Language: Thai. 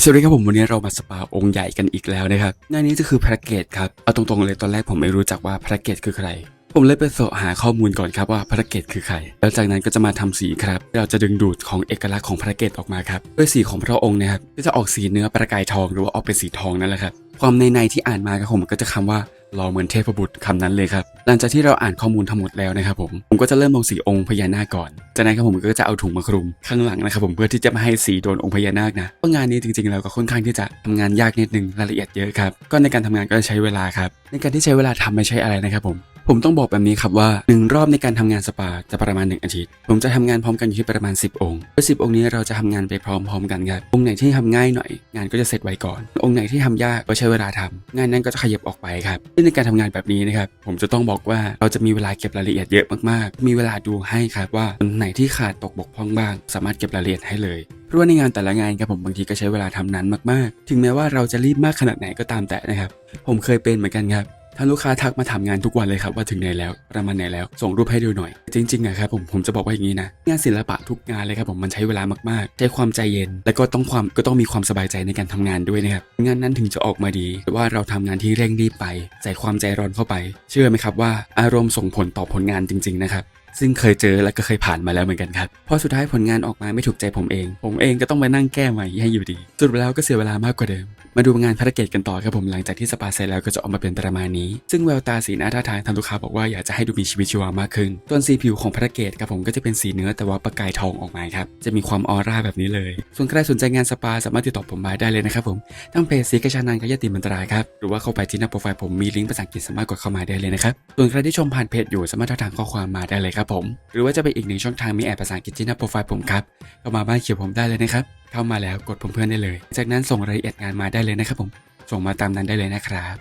สวัสดีครับผมวันนี้เรามาสปาองค์ใหญ่กันอีกแล้วนะครับงานนี้จะคือพระเกตครับ เอาตรงๆเลยตอนแรกผมไม่รู้จักว่าพระเกตคือใคร ผมเลยไปเสาะหาข้อมูลก่อนครับว่าพระเกตคือใคร แล้วจากนั้นก็จะมาทำสีครับ เราจะดึงดูดของเอกลักษณ์ของพระเกตออกมาครับ ด้วยสีของพระองค์เนะครับก็จะออกสีเนื้อประกายทองหรือว่าออกเป็นสีทองนั่นแหละครับ ความในในที่อ่านมาครับผมก็จะคำว่ารอเหมือนเทพบุตรคำนั้นเลยครับ หลังจากที่เราอ่านข้อมูลทั้งหมดแล้วนะครับผม ผมก็จะเริ่มลงสีองค์พญานาคก่อน จากนั้นครับผมก็จะเอาถุงมาคลุมข้างหลังนะครับผมเพื่อที่จะไม่ให้สีโดนองค์พญานาคนะเพราะงานนี้จริงๆแล้วก็ค่อนข้างที่จะทำงานยากนิดนึงรายละเอียดเยอะครับ ก็ในการทำงานก็ใช้เวลาครับ ในการที่ใช้เวลาทำไม่ใช่อะไรนะครับผม ผมต้องบอกแบบนี้ครับว่าหนึ่งรอบในการทำงานสปาจะประมาณ 1 อาทิตย์ ผมจะทำงานพร้อมกันอยู่ที่ประมาณ 10 องค์โดย10องค์นี้เราจะทำงานไปพร้อมๆกันครับองค์ไหนที่ทำง่ายหน่อย งานก็จะเสร็จไวก่อน องค์ไหนที่ทำยากก็ใช้เวลาทำงานนั้นก็จะขยับออกไปครับซึ่งในการทำงานแบบนี้นะครับผมจะต้องบอกว่าเราจะมีเวลาเก็บรายละเอียดเยอะมากๆ มีเวลาดูให้ครับว่าอันไหนที่ขาดตกบกพร่องบ้าง สามารถเก็บรายละเอียดให้เลยเพราะว่าในงานแต่ละงานครับผมบางทีก็ใช้เวลาทำนั้นมากๆ ถึงแม้ว่าเราจะรีบมากขนาดไหนก็ตามแต่นะครับ ผมเคยเป็นเหมือนกันครับ ท่านลูกค้าทักมาถามงานทุกวันเลยครับว่าถึงไหนแล้วประมาณไหนแล้ว ส่งรูปให้ดูหน่อย จริงๆอะครับผมผมจะบอกว่าอย่างนี้นะ งานศิลปะทุกงานเลยครับผมมันใช้เวลามากๆ ใช้ความใจเย็น และก็ต้องความก็ต้องมีความสบายใจในการทำงานด้วยนะครับงานนั้นถึงจะออกมาดีแต่ว่าเราทำงานที่เร่งรีบไป ใส่ความใจร้อนเข้าไป เชื่อไหมครับว่าอารมณ์ส่งผลต่อผลงานจริง ๆนะครับ ซึ่งเคยเจอและก็เคยผ่านมาแล้วเหมือนกันครับพอสุดท้ายผลงานออกมาไม่ถูกใจผมเอง ผมเองก็ต้องมานั่งแก้ใหม่ให้อยู่ดี สุดแล้วก็เสียเวลามากกว่าเดิม มาดูงานภารกิจกันต่อครับผมหลังจากที่สปาเสร็จแล้วก็จะออกมาเป็นประมาณนี้ ซึ่งแววตาสีหน้าท่าทางทางลูกค้าบอกว่าอยากจะให้ดูมีชีวิตชีวามากขึ้นส่วนสีผิวของภารกิจครับผมก็จะเป็นสีเนื้อแต่ว่าประกายทองออกมาครับจะมีความออร่าแบบนี้เลย ส่วนใครสนใจงานสปาสามารถติดต่อผมมาได้เลยนะครับผมทั้งเพจสีกระชานันกยติมันตรายครับหรือว่าเข้าไปที่หน้าโปรไฟล์ผมมีลิงก์ภาษาอังกฤษสามารถกดเข้ามาได้เลยนะครับส่วนใครที่ชมผ่านเพจอยู่สามารถทักทางข้อความมาได้เลยครับผม หรือว่าจะเป็นอีกหนึ่งช่องทางมีแอดภาษาอังกฤษที่หน้าโปรไฟล์ผมครับเข้ามาบ้านเขียวผมได้เลยนะครับ เข้ามาแล้วกดผมเพื่อนได้เลย จากนั้นส่งรายละเอียดงานมาได้เลยนะครับผม ส่งมาตามนั้นได้เลยนะครับ